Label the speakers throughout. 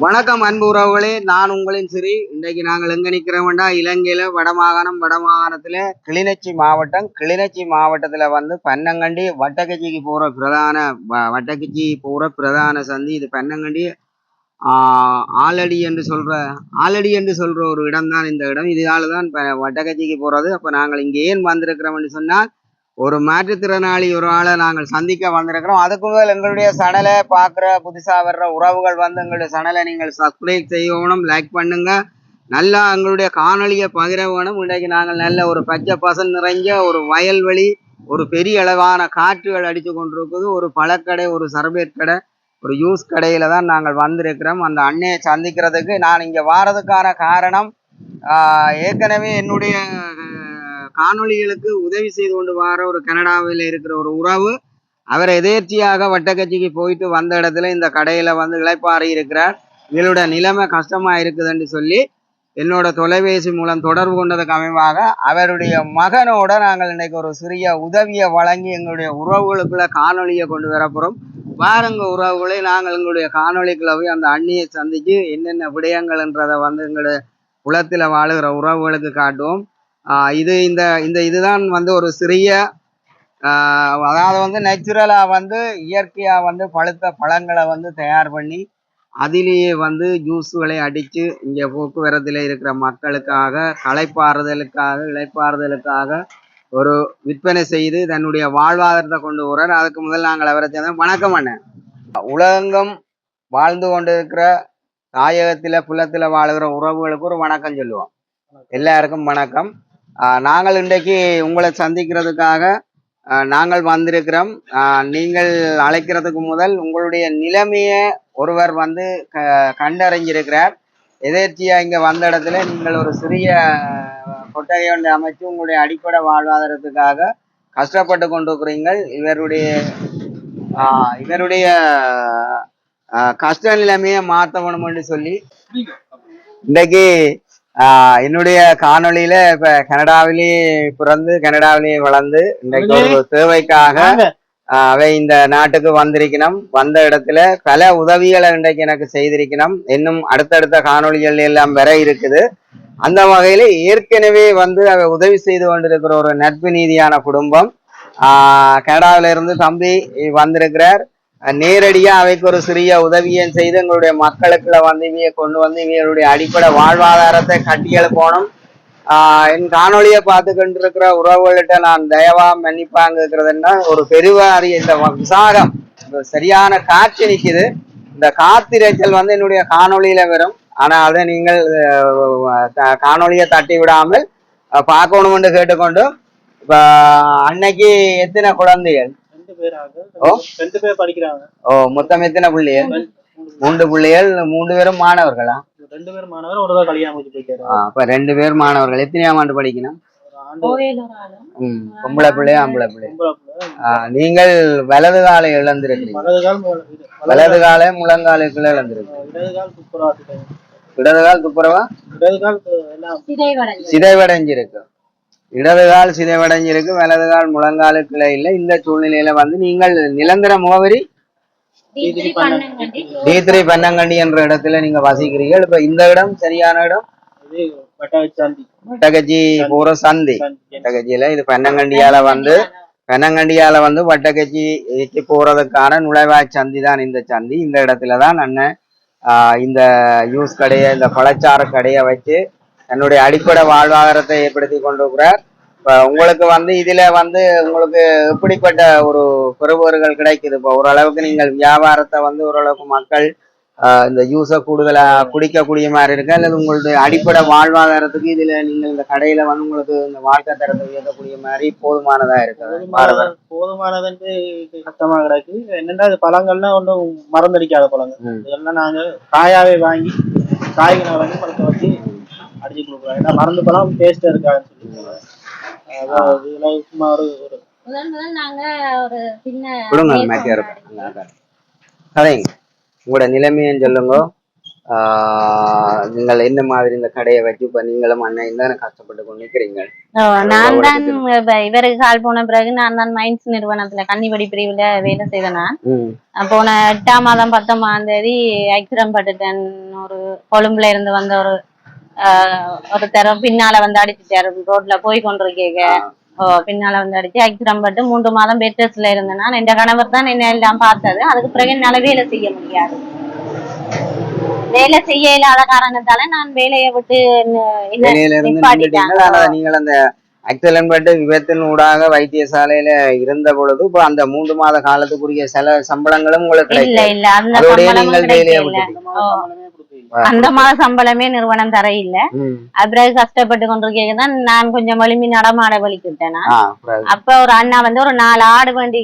Speaker 1: வணக்கம் அன்பு உறவுகளே நான் உங்களின் சிறி. இன்றைக்கு நாங்கள் எங்க நிக்கிறோம்டா இலங்கையில வடமாகாணம் வடமாகாணத்துல கிளிநொச்சி மாவட்டம். கிளிநொச்சி மாவட்டத்துல வந்து பன்னங்கண்டி வட்டக்கச்சிக்கு போற பிரதான வ- வட்டக்கச்சி போற பிரதான சந்தி. இது பன்னங்கண்டி ஆஹ், ஆலடி என்று சொல்ற ஆலடி என்று சொல்ற ஒரு இடம் தான் இந்த இடம். இதனால தான் வட்டக்கச்சிக்கு போறது. அப்ப நாங்கள் இங்க ஏன் வந்திருக்கிறோம் சொன்னால் ஒரு மாற்றுத்திறனாளி ஒரு ஆளை நாங்கள் சந்திக்க வந்திருக்கிறோம். அதுக்கு முதல் எங்களுடைய சனலை பார்க்குற புதுசாக வர்ற உறவுகள் வந்து எங்களுடைய சனலை நீங்கள் சப்ஸ்கிரைப் செய்யணும் லைக் பண்ணுங்க. நல்லா எங்களுடைய காணொலியை பகிர வேணும். இன்றைக்கு நாங்கள் நல்ல ஒரு பச்சை பசல் நிறைஞ்ச ஒரு வயல்வெளி ஒரு பெரிய அளவான காற்றுகள் அடித்து கொண்டிருக்குது. ஒரு பழக்கடை ஒரு சர்பேட் கடை ஒரு யூஸ் கடையில் தான் நாங்கள் வந்திருக்கிறோம். அந்த அன்னையை சந்திக்கிறதுக்கு நான் இங்கே வாரதுக்கான காரணம் ஏற்கனவே என்னுடைய காணொளிகளுக்கு உதவி செய்து கொண்டு வர ஒரு கனடாவில் இருக்கிற ஒரு உறவு அவர் எதேர்ச்சியாக வட்டக்கட்சிக்கு போயிட்டு வந்த இடத்துல இந்த கடையில வந்து இழைப்பாறி இருக்கிறார். இவளோட நிலைமை கஷ்டமா இருக்குதுன்னு சொல்லி என்னோட தொலைபேசி மூலம் தொடர்பு கொண்டதுக்கு அமைவாக அவருடைய மகனோட நாங்கள் இன்னைக்கு ஒரு சிறிய உதவியை வழங்கி எங்களுடைய உறவுகளுக்குள்ள காணொலியை கொண்டு வரப்போறோம் வாருங்க உறவுகளை நாங்கள் எங்களுடைய காணொலிக்குள்ள போய் அந்த அண்ணியை சந்திச்சு என்னென்ன விடயங்கள்ன்றதை வந்து எங்களுடைய குளத்தில் வாழுகிற உறவுகளுக்கு காட்டுவோம். இது இந்த இந்த இதுதான் வந்து ஒரு சிறிய ஆஹ் அதாவது வந்து நேச்சுரலா வந்து இயற்கையா வந்து பழுத்த பழங்களை வந்து தயார் பண்ணி அதிலேயே வந்து ஜூஸுகளை அடித்து இங்கே போக்குவரத்தில் இருக்கிற மக்களுக்காக களைப்பாறுதலுக்காக இழைப்பாறுதலுக்காக ஒரு விற்பனை செய்து தன்னுடைய வாழ்வாதாரத்தை கொண்டு போறார் அதுக்கு முதல் நாங்கள் அவரை சேர்ந்தோம். வணக்கம் அண்ணன் உலகெங்கும் வாழ்ந்து கொண்டிருக்கிற தாயகத்தில் புலத்தில் வாழுகிற உறவுகளுக்கு ஒரு வணக்கம் சொல்லுவோம். எல்லாருக்கும் வணக்கம். நாங்கள் இன்றைக்கு உங்களை சந்திக்கிறதுக்காக நாங்கள் வந்திருக்கிறோம். நீங்கள் அழைக்கிறதுக்கு முதல் உங்களுடைய நிலைமையை ஒருவர் வந்து க கண்டறிஞ்சிருக்கிறார். எதேர்ச்சியா இங்க வந்த இடத்துல நீங்கள் ஒரு சிறிய கொட்டகை ஒன்று அமைச்சு உங்களுடைய அடிப்படை வாழ்வாதாரத்துக்காக கஷ்டப்பட்டு கொண்டிருக்கிறீங்கள் இவருடைய இவருடைய கஷ்ட நிலைமையை மாற்றணும்னு சொல்லி. இன்றைக்கு என்னுடைய காணொளியில இப்ப கனடாவிலேயே பிறந்து கனடாவிலேயே வளர்ந்து இன்றைக்கு ஒரு தேவைக்காக அவை இந்த நாட்டுக்கு வந்திருக்கணும். வந்த இடத்துல பல உதவிகளை இன்றைக்கு எனக்கு செய்திருக்கணும். இன்னும் அடுத்தடுத்த காணொளிகள் எல்லாம் வர இருக்குது. அந்த வகையில ஏற்கனவே வந்து அவ உதவி செய்து கொண்டிருக்கிற ஒரு நட்பு நீதியான குடும்பம் ஆஹ், கனடாவில இருந்து தம்பி வந்திருக்கிறார். நேரடியா அவைக்கு ஒரு சிறிய உதவியை செய்து எங்களுடைய மக்களுக்குள்ள வந்து இவையை கொண்டு வந்து இவங்களுடைய அடிப்படை வாழ்வாதாரத்தை கட்டி எழுப்பணும். ஆஹ் என் காணொலியை பார்த்து கொண்டிருக்கிற உறவுகள்கிட்ட நான் தயவா மன்னிப்பாங்க இருக்கிறதுன்னா ஒரு பெருவாரி இந்த விசாகம் சரியான காட்சி நிற்குது இந்த காத்திரைச்சல் வந்து என்னுடைய காணொலியில வரும். ஆனா அதை நீங்கள் காணொலியை தட்டி விடாமல் பார்க்கணும் பார்க்கணும்னு கேட்டுக்கொண்டு இப்ப அன்னைக்கு எத்தனை குழந்தைகள்?
Speaker 2: ரெண்டு பேராக.
Speaker 1: ஓ.
Speaker 2: ரெண்டு பேர் படிக்கிறாங்க.
Speaker 1: ஓ மொத்தம் எத்தனை பிள்ளைகள்? மூன்று. பிள்ளைகள் மூன்று பேரும் மாணவர்களா?
Speaker 2: ரெண்டு பேர் மாணவர் ஒரு தான் கல்யாணம் முடிச்சு போயிட்டாரு.
Speaker 1: அப்ப ரெண்டு பேர் மாணவர்கள். எத்தனையாம் ஆண்டு படிக்கணும்? பொம்பளை பிள்ளை ஆம்பளை பிள்ளை. நீங்கள் வலது காலை இழந்திருக்கிறீங்க
Speaker 2: வலது கால்
Speaker 1: முழங்காலுக்குள்ள இழந்திருக்கு
Speaker 2: இடது கால் துப்புரவா?
Speaker 1: சிதைவடைஞ்சிருக்கு. இடது கால் சிதைவடைஞ்சிருக்கு வலது கால் முழங்காலுக்குள்ள இல்லை. இந்த சூழ்நிலையில வந்து நீங்கள் நிரந்தர முகவரி டி த்ரீ பன்னங்கண்டி. என்ற இடத்துல நீங்க வசிக்கிறீர்கள். இப்ப இந்த இடம் சரியான இடம்?
Speaker 2: இது வட்டார சாந்தி.
Speaker 1: வட்டகஜியில இது பன்னங்கண்டியால வந்து பனங்கண்டியால வந்து வட்டக்கச்சிக்கு போறதுக்கான நுழைவாய் சந்தி தான் இந்த சந்தி. இந்த இடத்துல தான் அண்ணன் ஆஹ் இந்த யூஸ் கடையை இந்த பழச்சாறு கடையை வச்சு தன்னுடைய அடிப்படை வாழ்வாதாரத்தை ஏற்படுத்தி கொண்டிருக்கிறார் இப்போ உங்களுக்கு வந்து இதுல வந்து உங்களுக்கு எப்படிப்பட்ட ஒரு பெறுபவர்கள் கிடைக்குது? இப்போ ஓரளவுக்கு நீங்கள் வியாபாரத்தை வந்து ஓரளவுக்கு மக்கள் இந்த ஜூஸை கூடுதலா குடிக்கக்கூடிய மாதிரி இருக்கு? அல்லது உங்களுடைய அடிப்படை வாழ்வாதாரத்துக்கு இதுல நீங்கள் இந்த கடையில வந்து உங்களுக்கு இந்த வாழ்க்கை தரத்தை உயர்த்தக்கூடிய மாதிரி போதுமானதா இருக்குது
Speaker 2: போதுமானது போதுமானதுன்ட்டு கஷ்டமா கிடக்கு. என்னன்னா இது பழங்கள்லாம் ஒன்றும் மறந்தடிக்காத பழங்கள். இதெல்லாம் நாங்க காயாவே வாங்கி காய்களை வாங்கி பழத்தை வச்சு அடிச்சு கொடுக்குறோம் ஏன்னா மருந்து பழம் டேஸ்டா இருக்காதுன்னு சொல்லி அதாவது இதெல்லாம் சும்மா ஒரு ஒரு
Speaker 3: முதல் முதல் நாங்க ஒரு சின்ன
Speaker 1: கொடுங்க
Speaker 3: பேர்
Speaker 1: மேட்டியா
Speaker 3: ஒண்ணு
Speaker 1: இருக்கும் கதைங்க உங்களோட நிலைமையும் சொல்லுங்க. ஆஹ் நீங்கள் என்ன மாதிரி இந்த கடையை வச்சு இப்ப நீங்களும் அண்ணன் தானே கஷ்டப்பட்டு கொண்டு நிக்கிறீங்க?
Speaker 3: நான் தான் இவருக்கு கால் போன பிறகு நான் தான் மைன்ஸ் நிறுவனத்துல கன்னிபடி பிரிவுல வேலை செய்தேன் நான். போன எட்டாம் மாதம் பத்தொன்பதாம் தேதி ஆக்சிடென்ட் பட்டுட்டேன் ஒரு கொழும்புல இருந்து வந்த ஒரு ஒருத்தர் பின்னால வந்து அடிச்சுட்டாரு ரோட்ல போய் கொண்டிருக்கேங்க. பின்னால வந்து அடிச்சு ஆக்சிடென்ட் பட்டு மூன்று மாதம் பெட் ரெஸ்ட்ல இருந்தேன் நான் என் கணவர் தான் என்ன எல்லாம் பார்த்தது. அதுக்கு பிறகு என்னால வேலை செய்ய முடியாது. வேலை செய்ய இல்லாத காரணத்தால நான் வேலையை விட்டு
Speaker 1: நீங்கள் அந்த ஆக்சிடென்ட் பட்டு விபத்தின் ஊடாக வைத்தியசாலையில இருந்த பொழுது இப்ப அந்த மூன்று மாத காலத்துக்குரிய சில சம்பளங்களும் உங்களுக்கு
Speaker 3: இல்ல இல்ல
Speaker 1: அதோடய நீங்கள் வேலையை விட்டுட்டீங்க.
Speaker 2: அந்த
Speaker 3: மாத சம்பளமே நிறுவனம் தர இல்ல. அப்புறம் கஷ்டப்பட்டு கொண்டிருக்கேன் தான் நான் கொஞ்சம் வலிமை நடமாட வலிக்கிட்டேன் அப்ப ஒரு அண்ணா வந்து ஒரு நாலு ஆடு வண்டி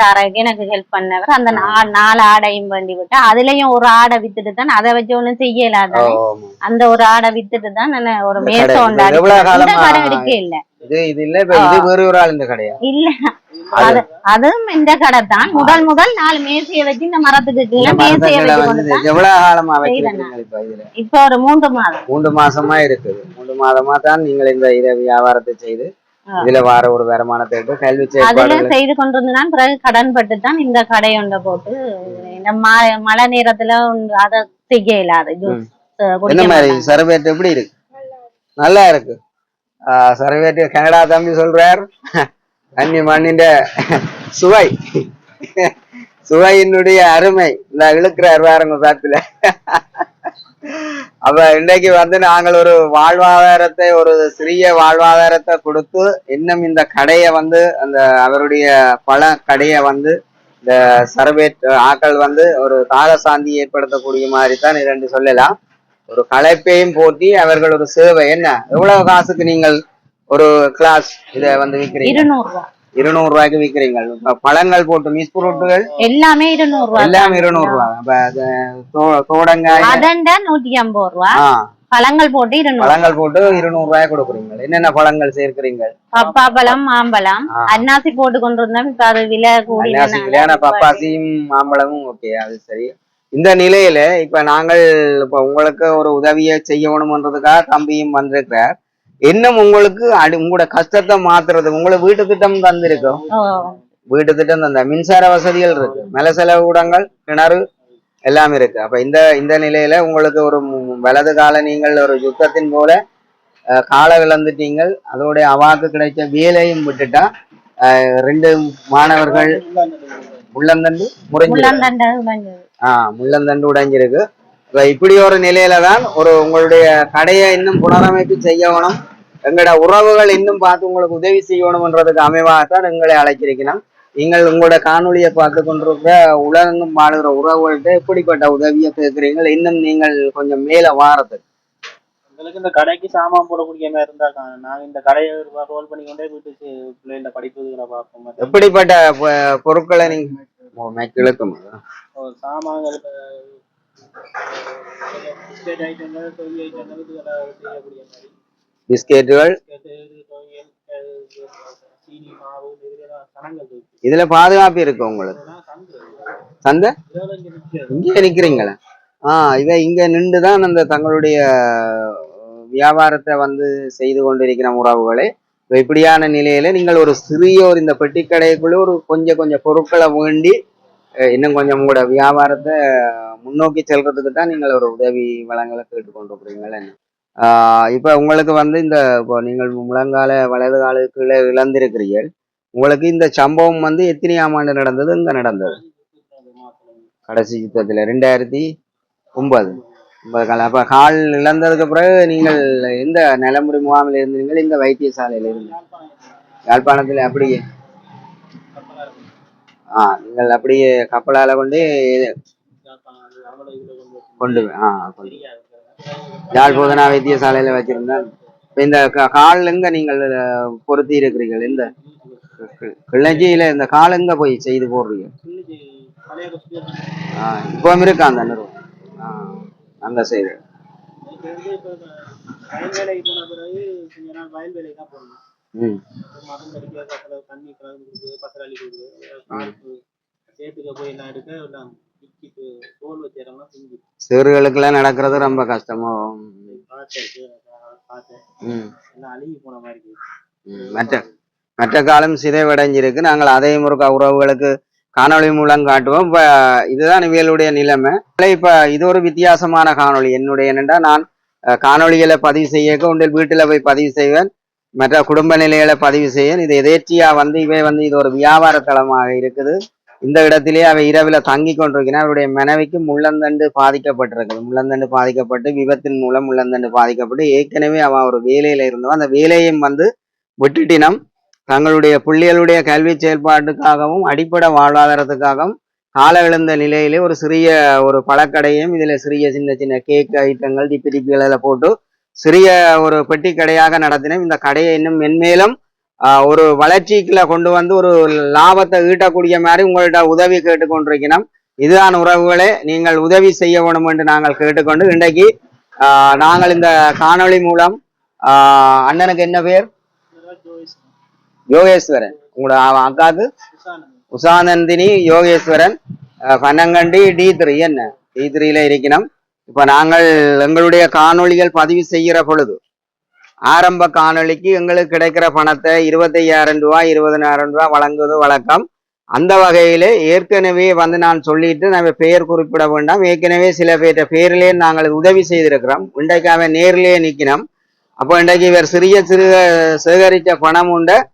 Speaker 3: தரக்கு எனக்கு ஹெல்ப் பண்ணவர். அந்த நாலு ஆடையும் வண்டி விட்டு அதுலயும் ஒரு ஆடை வித்துட்டு தான் அதை வச்சு ஒண்ணும் செய்ய இல்லாத
Speaker 1: ஓ,
Speaker 3: அந்த ஒரு ஆடை வித்துட்டு தான் நான் ஒரு
Speaker 1: இந்த
Speaker 3: மேச
Speaker 1: கடை,
Speaker 3: ஒன்று
Speaker 1: இது எவ்வளவு
Speaker 3: அடிச்சேன். இந்த கடை எடுக்க இல்ல.
Speaker 1: இது இல்ல இது வேறு ஒரு ஆள் இந்த கடையா?
Speaker 3: இல்ல. அதுவும் இந்த கடை தான் முதல் முதல் நாலு மேசையை வச்சு இந்த மரத்துக்கு கீழே மேசையை
Speaker 1: எவ்வளவு காலமா இப்ப
Speaker 3: ஒரு மூன்று மாதம்.
Speaker 1: மூன்று மாசமா இருக்குது. மூன்று மாதமா தான் நீங்கள் இந்த இத வியாபாரத்தை செய்து. இதுல வார ஒரு வருமானத்தை எடுத்து கல்வி
Speaker 3: அதுல செய்து கொண்டிருந்தான் பிறகு கடன் பட்டு தான் இந்த கடை ஒன்றை போட்டு இந்த மழை நேரத்துல அதை செய்ய இல்லாத ஜூஸ்
Speaker 1: என்ன மாதிரி சர்வேட் எப்படி இருக்கு? நல்லா இருக்கு. சர்வேட் கனடா தம்பி சொல்றார். அன்னி மண்ணின்ற சுவை. சுவையினுடைய அருமை. இந்த இழுக்கிறார் பாருங்க பாத்துல அப்ப இன்னைக்கு வந்து நாங்கள் ஒரு வாழ்வாதாரத்தை ஒரு சிறிய வாழ்வாதாரத்தை கொடுத்து இன்னும் இந்த கடையை வந்து அந்த அவருடைய பழ கடையை வந்து இந்த சர்வேட் ஆக்கள் வந்து ஒரு தாகசாந்தி ஏற்படுத்தக்கூடிய மாதிரி தான் இரண்டு சொல்லலாம். ஒரு களைப்பையும் போட்டி அவர்கள் ஒரு சேவை. என்ன? எவ்வளவு காசுக்கு நீங்கள் ஒரு கிளாஸ் இத வந்து விக்கிறீங்க
Speaker 3: இருநூறு ரூபா
Speaker 1: இருநூறு ரூபாய்க்கு விக்கிறீங்க பழங்கள் போட்டு மிஸ் ஃப்ரூட்டுகள்
Speaker 3: எல்லாமே இருநூறு ரூபா
Speaker 1: எல்லாம் இருநூறு ரூபா அப்ப தோடங்காய்
Speaker 3: அதண்ட நூத்தி ஐம்பது ரூபா. பழங்கள் போட்டு இருநூறு.
Speaker 1: பழங்கள் போட்டு இருநூறு ரூபாய் கொடுக்குறீங்க. என்னென்ன பழங்கள் சேர்க்கிறீங்க?
Speaker 3: பப்பாப்பழம் மாம்பழம்.
Speaker 1: ஆ.
Speaker 3: அன்னாசி போட்டு கொண்டு இருந்தோம் இப்ப அது விலை
Speaker 1: இல்லையா பப்பாசியும் மாம்பழமும் ஓகே அது சரி. இந்த நிலையில இப்ப நாங்கள் இப்ப உங்களுக்கு ஒரு உதவியை செய்யணும்ன்றதுக்காக தம்பியும் வந்திருக்கிறார். இன்னும் உங்களுக்கு அடி உங்களோட கஷ்டத்தை மாத்துறதுக்கு உங்களுக்கு வீட்டு திட்டம் தந்திருக்கோம் வீட்டு திட்டம் தந்த மின்சார வசதிகள் இருக்கு. மேல செலவு கூடங்கள் கிணறு எல்லாம் இருக்கு. அப்ப இந்த இந்த நிலையில உங்களுக்கு ஒரு வலது கால நீங்கள் ஒரு யுத்தத்தின் போல காலை இழந்துட்டீங்கள். அதோட அவாக்கு கிடைச்ச வேலையும் விட்டுட்டா ரெண்டு மாணவர்கள் முறிஞ்சு
Speaker 3: முள்ளந்தண்டை உடைஞ்சது.
Speaker 1: ஆஹ் முள்ளந்தண்டு உடைஞ்சிருக்கு. இப்படி ஒரு நிலையில தான் ஒரு உங்களுடைய கடையை இன்னும் புனரமைப்பு செய்யணும் எங்களோட உறவுகள் இன்னும் பார்த்து உங்களுக்கு உதவி செய்யணும்ன்றதுக்கு அமைவாகத்தான் எங்களை அழைச்சிருக்கிறோம் நீங்கள் உங்களோட காணொளியை பார்த்து கொண்டிருக்கிற உலகெங்கும் வாழுகிற உறவுகள்கிட்ட எப்படிப்பட்ட உதவியை கேட்குறீங்க இன்னும் நீங்கள் கொஞ்சம் மேல வாரத்துக்கு.
Speaker 2: உங்களுக்கு இந்த கடைக்கு சாமான் போடக்கூடிய மாதிரி இருந்தா நாங்க இந்த கடையை ரோல் பண்ணி கொண்டே வீட்டுக்கு பிள்ளைகள படிப்புகளை பார்ப்போம்.
Speaker 1: எப்படிப்பட்ட பொருட்களை நீங்க
Speaker 2: சாமான்கள்
Speaker 1: பிஸ்கெட்டுகள் இதுல பாதுகாப்பு இருக்கு உங்களுக்கு? சந்தை இங்கே நிக்கிறீங்களா? ஆ இவ இங்க நின்று தான் அந்த தங்களுடைய வியாபாரத்தை வந்து செய்து கொண்டிருக்கிற உறவுகளே இப்ப இப்படியான நிலையில நீங்கள் ஒரு சிறிய ஒரு இந்த பெட்டி கடைக்குள்ள ஒரு கொஞ்சம் கொஞ்சம் பொருட்களை வேண்டி இன்னும் கொஞ்சம் உங்களோட வியாபாரத்தை முன்னோக்கி செல்றதுக்கு தான் நீங்கள் ஒரு உதவி வளங்களை கேட்டுக்கொண்டிருக்கிறீங்களா என்ன? ஆஹ் இப்ப உங்களுக்கு வந்து இந்த இப்போ நீங்கள் முழங்கால வலது காலுக்குள்ள இழந்திருக்கிறீர்கள் உங்களுக்கு இந்த சம்பவம் வந்து எத்தனையாம் ஆண்டு நடந்தது இங்க நடந்தது? கடைசி யுத்தத்தில் ரெண்டாயிரத்தி ஒன்பது. ஒன்பது காலம் அப்ப கால் இழந்ததுக்கு பிறகு நீங்கள் எந்த நிலமுறை முகாமில் இருந்தீர்கள்? இந்த வைத்தியசாலையில இருந்து யாழ்ப்பாணத்துல அப்படியே. ஆ நீங்கள் அப்படியே கப்பலால கொண்டு கொண்டு ஆ கொண்டு. யாழ் போதனா வைத்தியசாலையில வச்சிருந்தேன் இப்ப இந்த க- கால் எங்க நீங்கள் பொருத்தி இருக்கிறீர்கள்? இந்த கி- கிளர்ச்சியில இந்த கால் எங்க போய் செய்து போடுறீங்க இப்பவும் இருக்கா அந்த நிறுவனம்?
Speaker 2: இப்போ தான் போகணும்
Speaker 1: ம். சிறுகளுக்கெல்லாம் நடக்கிறது ரொம்ப கஷ்டமோ?
Speaker 2: பார்த்தேன் பார்த்தேன்.
Speaker 1: ம்.
Speaker 2: எல்லாம் அழுகி போன மாதிரி இருக்கு
Speaker 1: ம். மற்ற மற்ற காலம் சிதைவடைஞ்சிருக்கு. நாங்கள் அதையும் ஒரு உறவுகளுக்கு காணொளி மூலம் காட்டுவோம். இப்ப இதுதான் இவியலுடைய நிலைமை. இப்ப இது ஒரு வித்தியாசமான காணொளி. என்னுடைய என்னண்டா நான் காணொளிகளை பதிவு செய்ய ஒன்றில் வீட்டுல போய் பதிவு செய்வேன். மற்ற குடும்ப நிலைகளை பதிவு செய்வேன். இது எதேர்ச்சியா வந்து இவை வந்து இது ஒரு வியாபார தளமாக இருக்குது. இந்த இடத்திலே அவை இரவில் தங்கி கொண்டிருக்கிறார் அவருடைய மனைவிக்கு முள்ளந்தண்டு பாதிக்கப்பட்டிருக்குது முள்ளந்தண்டு பாதிக்கப்பட்டு விபத்தின் மூலம் முள்ளந்தண்டு பாதிக்கப்பட்டு ஏற்கனவே அவன் ஒரு வேலையில இருந்தவன். அந்த வேலையும் வந்து விட்டுட்டினம். தங்களுடைய பிள்ளைகளுடைய கல்வி செயல்பாட்டுக்காகவும் அடிப்படை வாழ்வாதாரத்துக்காகவும் கால எழுந்த நிலையிலே ஒரு சிறிய ஒரு பழக்கடையும் இதில் சிறிய சின்ன சின்ன கேக் ஐட்டங்கள் டிப்பி டிப்பிகள் போட்டு சிறிய ஒரு பெட்டி கடையாக நடத்தினோம் இந்த கடையை இன்னும் மென்மேலும் ஒரு வளர்ச்சிக்குள்ள கொண்டு வந்து ஒரு லாபத்தை ஈட்டக்கூடிய மாதிரி உங்கள்ட்ட உதவி கேட்டுக்கொண்டிருக்கணும் இதுதான் உறவுகளே நீங்கள் உதவி செய்ய வேணும் என்று நாங்கள் கேட்டுக்கொண்டு இன்றைக்கு ஆஹ், நாங்கள் இந்த காணொளி மூலம் ஆஹ், அண்ணனுக்கு என்ன பேர்? யோகேஸ்வரன். உங்களோட அக்காது உஷாநந்தினி யோகேஸ்வரன். பன்னங்கண்டி டி த்ரீ என்ன? டி த்ரீல இருக்கணும் இப்ப நாங்கள் எங்களுடைய காணொளிகள் பதிவு செய்கிற பொழுது ஆரம்ப காணொளிக்கு எங்களுக்கு கிடைக்கிற பணத்தை இருபத்தையாயிரம் ரூபாய் இருபதனாயிரம் ரூபாய் வழங்குவது வழக்கம். அந்த வகையில் ஏற்கனவே வந்து நான் சொல்லிட்டு நம்ம பெயர் குறிப்பிட வேண்டாம். ஏற்கனவே சில பேர்ட்ட பேரிலே நாங்கள் உதவி செய்திருக்கிறோம். இன்றைக்கு அவன் நேரிலேயே நிற்கணும் அப்போ இன்றைக்கு இவர் சிறிய சிறு சேகரித்த பணம் உண்ட.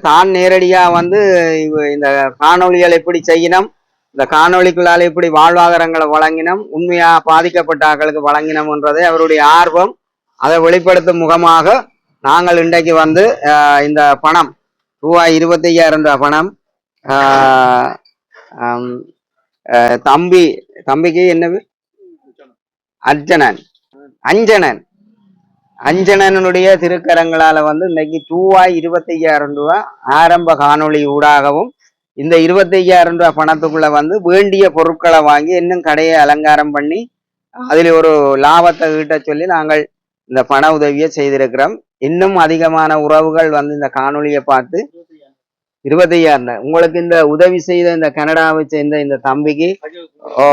Speaker 1: தான் நேரடியாக வந்து இவ- இந்த காணொளிகள் எப்படி செய்யணும் இந்த காணொளிகளால் எப்படி வாழ்வாதாரங்களை வழங்கினோம் உண்மையாக பாதிக்கப்பட்ட ஆக்களுக்கு வழங்கினோம்ன்றதே அவருடைய ஆர்வம் அதை வெளிப்படுத்தும் முகமாக நாங்கள் இன்றைக்கு வந்து இந்த பணம் ரூபாய் இருபத்தையாயிரம் ரூபாய் பணம் தம்பி தம்பிக்கு என்னது? அர்ஜனன். அஞ்சனன். அஞ்சனனுடைய திருக்கரங்களால வந்து இன்னைக்கு ரூபாய் இருபத்தையாயிரம் ரூபாய் ஆரம்ப காணொளி ஊடாகவும் இந்த இருபத்தையாயிரம் ரூபாய் பணத்துக்குள்ள வந்து வேண்டிய பொருட்களை வாங்கி இன்னும் கடையை அலங்காரம் பண்ணி அதில் ஒரு லாபத்தை ஈட்ட சொல்லி நாங்கள் இந்த பண உதவியை செய்திருக்கிறோம். இன்னும் அதிகமான உறவுகள் வந்து இந்த காணொளியை பார்த்து இருபத்தையாயிரம் உங்களுக்கு இந்த உதவி செய்த இந்த கனடாவை சேர்ந்த இந்த தம்பிக்கு ஓ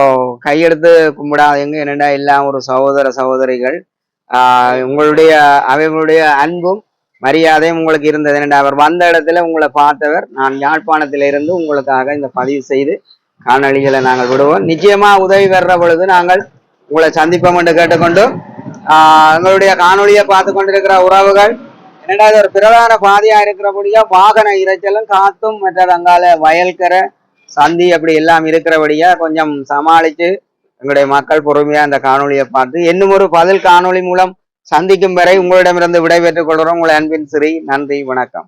Speaker 1: கையெடுத்து கும்பிடாதீங்க என்னடா எல்லாம் ஒரு சகோதர சகோதரிகள். ஆஹ் உங்களுடைய அவைகளுடைய அன்பும் மரியாதையும் உங்களுக்கு இருந்தது. என்னடா அவர் வந்த இடத்துல உங்களை பார்த்தவர் நான் யாழ்ப்பாணத்திலிருந்து உங்களுக்காக இந்த பதிவு செய்து காணொளிகளை நாங்கள் விடுவோம். நிச்சயமா உதவி பெற பொழுது நாங்கள் உங்களை சந்திப்போம் என்று கேட்டுக்கொண்டு எங்களுடைய காணொலியை பார்த்து கொண்டிருக்கிற உறவுகள் என்னடா இது ஒரு பிரதான பாதையா இருக்கிறபடியா வாகன இரைச்சலும் காத்தும் மற்ற அங்கால வயல்கரை சந்தி அப்படி எல்லாம் இருக்கிறபடியா கொஞ்சம் சமாளிச்சு எங்களுடைய மக்கள் பொறுமையா அந்த காணொலியை பார்த்து இன்னும் ஒரு பதில் காணொளி மூலம் சந்திக்கும் வரை உங்களிடமிருந்து விடைபெற்றுக் கொள்கிறோம். உங்கள் அன்பின் சிறி நன்றி வணக்கம்.